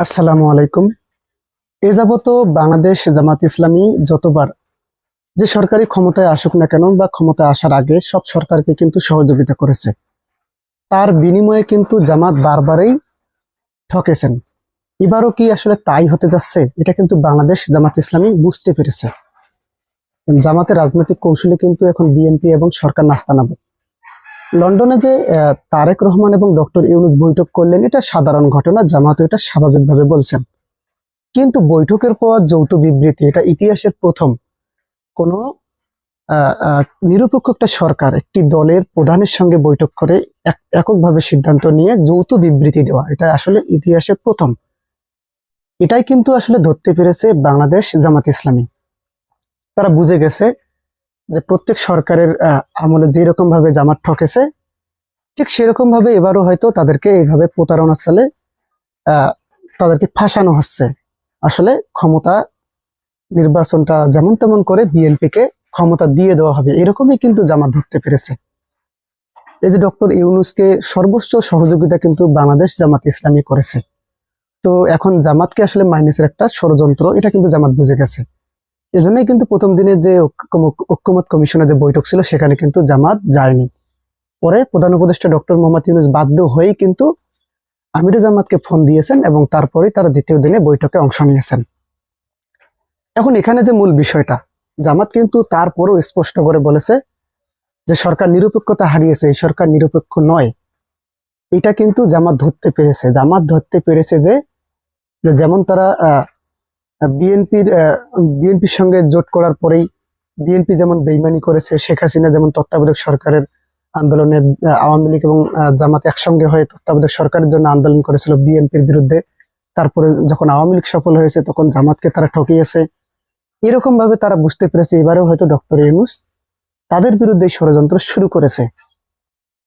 আসসালামু আলাইকুম। এ যাবত বাংলাদেশ জামাত ইসলামী যতবার যে সরকারি ক্ষমতায় আসুক না কেন বা ক্ষমতায় আসার আগে সব সরকারকে কিন্তু সহযোগিতা করেছে। তার বিনিময়ে কিন্তু জামাত বারবারই ঠকেছেন। এবারও কি আসলে তাই হতে যাচ্ছে, এটা কিন্তু বাংলাদেশ জামাত ইসলামী বুঝতে পেরেছে। জামাতের রাজনৈতিক কৌশলে কিন্তু এখন বিএনপি এবং সরকার নাস্তানাবুদ লন্ডনে যে তারেক রহমান এবং ডক্টর ইউনুস বৈঠক করলেন, এটা সাধারণ ঘটনা জামাত এটা স্বাভাবিকভাবে বলছেন। কিন্তু বৈঠকের পর যৌথ বিবৃতি, এটা ইতিহাসের প্রথম। কোন নিরপেক্ষ একটা সরকার, একটি দলের প্রধানের সঙ্গে বৈঠক করে এক- এককভাবে সিদ্ধান্ত নিয়ে যৌথ বিবৃতি দেওয়া, এটা আসলে ইতিহাসের প্রথম। এটাই কিন্তু আসলে ধরতে পেরেছে বাংলাদেশ জামাত ইসলামী। তারা বুঝে গেছে যে প্রত্যেক সরকারের আমলে যেরকম ভাবে জামাত ঠকেছে, ঠিক সেরকম ভাবে এবারও হয়তো তাদেরকে এইভাবে প্রতারণার সালে তাদেরকে ফাঁসানো হচ্ছে। আসলে ক্ষমতা নির্বাচনটা যেমন তেমন করে বিএনপি কে ক্ষমতা দিয়ে দেওয়া হবে, এরকমই কিন্তু জামাত ধরতে পেরেছে। এই যে ডক্টর ইউনুসকে সর্বোচ্চ সহযোগিতা কিন্তু বাংলাদেশ জামাত ইসলামী করেছে। তো এখন জামাতকে আসলে মাইনাসের একটা ষড়যন্ত্র, এটা কিন্তু জামাত বুঝে গেছে। এজন্যই কিন্তু প্রথম দিনের যে ঐক্যমত কমিশনের যে বৈঠক ছিল, সেখানে কিন্তু জামাত যায়নি। পরে প্রধান উপদেষ্টা ডক্টর মোহাম্মদ ইউনুস বাধ্য হয়েই কিন্তু আমির জামাতকে ফোন দিয়েছেন এবং তারপরেই তারা দ্বিতীয় দিনে বৈঠকে অংশ নিয়েছেন। এখন এখানে যে মূল বিষয়টা, জামাত কিন্তু তারপরও স্পষ্ট করে বলেছে যে সরকার নিরপেক্ষতা হারিয়েছে, এই সরকার নিরপেক্ষ নয়। এটা কিন্তু জামাত ধরতে পেরেছে। জামাত ধরতে পেরেছে যে, যেমন তারা বিএনপির বিএনপির সঙ্গে জোট করার পরেই বিএনপি যেমন বেইমানি করেছে, শেখ হাসিনা যেমন তত্ত্বাবধায়ক সরকারের আন্দোলনে আওয়ামী লীগ এবং জামাত একসঙ্গে হয়ে তত্ত্বাবধায়ক সরকারের জন্য আন্দোলন করেছিল বিএনপির বিরুদ্ধে। তারপরে যখন আওয়ামী লীগ সফল হয়েছে, তখন জামাতকে তারা ঠকিয়েছে। এরকম ভাবে তারা বুঝতে পেরেছে, এবারেও হয়তো ডক্টর ইউনুস তাদের বিরুদ্ধে ষড়যন্ত্র শুরু করেছে।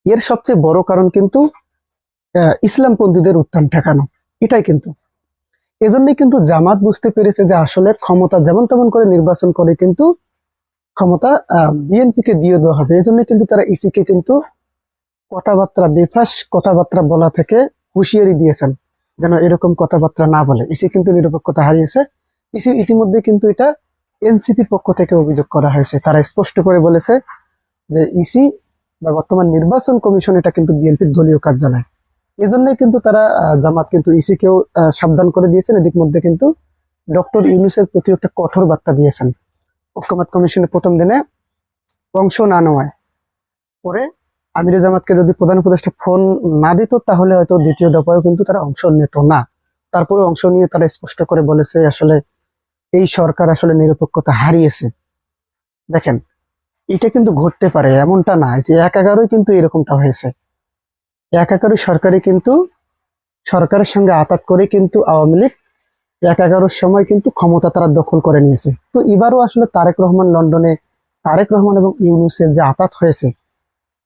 এর সবচেয়ে বড় কারণ কিন্তু ইসলামপন্থীদের উত্থান ঠেকানো। এটাই কিন্তু। এজন্যই কিন্তু জামাত বুঝতে পেরেছে যে আসলে ক্ষমতা যেমন তেমন করে নির্বাচন করে কিন্তু ক্ষমতা বিএনপি কে দিয়ে দেওয়া হবে। এজন্য কিন্তু তারা ইসি কে কিন্তু কথাবার্তা, বেফাস কথাবার্তা বলা থেকে হুঁশিয়ারি দিয়েছেন যেন এরকম কথাবার্তা না বলে। ইসি কিন্তু নিরপেক্ষতা হারিয়েছে। ইসি ইতিমধ্যে কিন্তু এটা এনসিপির পক্ষ থেকে অভিযোগ করা হয়েছে। তারা স্পষ্ট করে বলেছে যে ইসি বা বর্তমান নির্বাচন কমিশন এটা কিন্তু বিএনপির দলীয় কার্যালয়। এজন্যই কিন্তু তারা জামাত কিন্তু ইসি কেও আহ, সাবধান করে দিয়েছেন। এদিক মধ্যে কিন্তু ডক্টর ইউনুসের প্রতি একটা কঠোর বার্তা দিয়েছেন। ঐক্যমত কমিশনের প্রথম দিনে অংশ না নেওয়ায়। পরে আমির জামাতকে যদি প্রধান উপদেষ্টা ফোন না দিত তাহলে হয়তো দ্বিতীয় দফায়ও কিন্তু তারা অংশ নিত না। তারপরে অংশ নিয়ে তারা স্পষ্ট করে বলেছে আসলে এই সরকার আসলে নিরপেক্ষতা হারিয়েছে। দেখেন এটা কিন্তু ঘটতে পারে এমনটা না যে এক এগারোই কিন্তু এরকমটা হয়েছে। এক এগারোই সরকারি কিন্তু, সরকারের সঙ্গে আতাত করে কিন্তু আওয়ামী লীগ এক এগারোর সময় কিন্তু ক্ষমতা তারা দখল করে নিয়েছে। তো এবারও আসলে তারেক রহমান লন্ডনে, তারেক রহমান এবং ইউনুসের যে আতাত হয়েছে,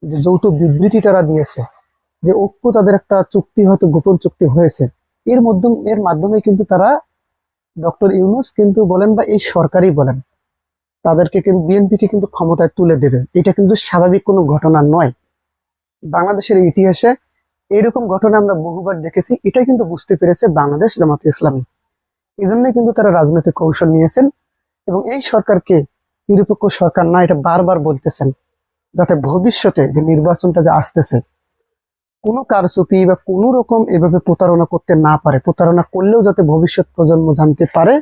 যে যৌথ বিবৃতি তারা দিয়েছে, যে ঐক্য তাদের একটা চুক্তি হয়তো, গোপন চুক্তি হয়েছে, এর মাধ্যম, এর মাধ্যমে কিন্তু তারা ডক্টর ইউনুস কিন্তু বলেন বা এই সরকারই বলেন, তাদেরকে কিন্তু, বিএনপিকে কিন্তু ক্ষমতায় তুলে দেবে। এটা কিন্তু স্বাভাবিক কোনো ঘটনা নয়। বাংলাদেশের ইতিহাসে এরকম ঘটনা আমরা বহুবার দেখেছি, এটাই কিন্তু বুঝতে পেরেছে বাংলাদেশ জামাত ইসলামী। এই জন্যই কিন্তু তারা রাজনৈতিক কৌশল নিয়েছেন এবং এই সরকারকে নিরপেক্ষ সরকার না, এটা বারবার বলতেছেন যাতে ভবিষ্যতে যে নির্বাচনটা যে আসতেছে, কোনো কারচুপি বা কোনো রকম এভাবে প্রতারণা করতে না পারে। প্রতারণা করলেও যাতে ভবিষ্যৎ প্রজন্ম জানতে পারে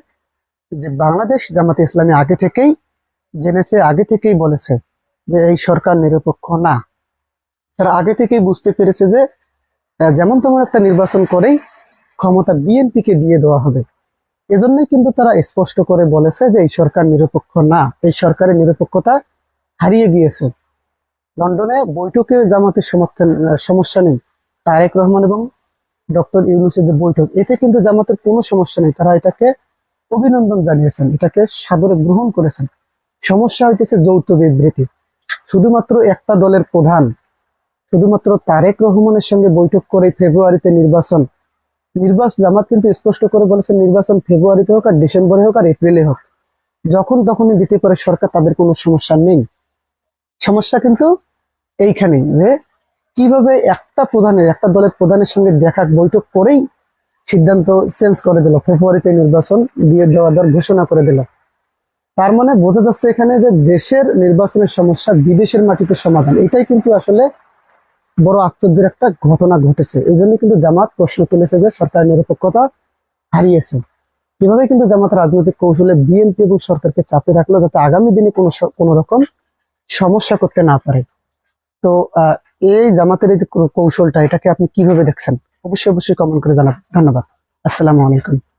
যে বাংলাদেশ জামাতে ইসলামী আগে থেকেই জেনেছে, আগে থেকেই বলেছে যে এই সরকার নিরপেক্ষ না। তারা আগে থেকেই বুঝতে পেরেছে যে যেমন তেমন একটা নির্বাচন করেই ক্ষমতা বিএনপি কে দিয়ে দেওয়া হবে। এজন্যই কিন্তু তারা স্পষ্ট করে বলেছে যে, এই সরকার নিরপেক্ষ না। এই সরকারের নিরপেক্ষতা হারিয়ে গিয়েছে। লন্ডনে বৈঠকে জামাতের সমর্থন সমস্যা নেই। তারেক রহমান এবং ডক্টর ইউনুসের যে বৈঠক, এতে কিন্তু জামাতের কোনো সমস্যা নেই। তারা এটাকে অভিনন্দন জানিয়েছেন, এটাকে সাদরে গ্রহণ করেছেন। সমস্যা হইতেছে যৌথ বিবৃতি। শুধুমাত্র একটা দলের প্রধান শুধুমাত্র তারেক রহমানের সঙ্গে বৈঠক করে ফেব্রুয়ারিতে নির্বাচন। নির্বাচন জামাত কিন্তু স্পষ্ট করে বলেছে নির্বাচন ফেব্রুয়ারিতে হোক আর ডিসেম্বরে হোক আর এপ্রিলে হোক। যখন তখনই দিতে পারে সরকার, তাদের কোনো সমস্যা নেই। সমস্যা কিন্তু এইখানেই যে কীভাবে একটা প্রধানের, একটা দলের প্রধানের সঙ্গে দেখা, বৈঠক করেই সিদ্ধান্ত চেঞ্জ করে দিল, ফেব্রুয়ারিতে নির্বাচন দিয়ে দেওয়া দর ঘোষণা করে দিল। তার মানে বোঝা যাচ্ছে এখানে যে দেশের নির্বাচনের সমস্যা বিদেশের মাটিতে সমাধান, এটাই কিন্তু আসলে বড় আশ্চর্যের একটা ঘটনা ঘটেছে। এই জন্য কিন্তু জামাত প্রশ্ন তুলেছে যে সরকার নিরপেক্ষতা হারিয়েছে। এভাবে কিন্তু জামাত রাজনৈতিক কৌশলে বিএনপি এবং সরকারকে চাপে রাখল যাতে আগামী দিনে কোনো কোনো রকম সমস্যা করতে না পারে? তো এই জামাতের এই যে কৌশলটা, এটাকে আপনি কীভাবে দেখছেন? অবশ্যই অবশ্যই কমেন্ট করে জানাবেন। ধন্যবাদ। আসসালামু আলাইকুম।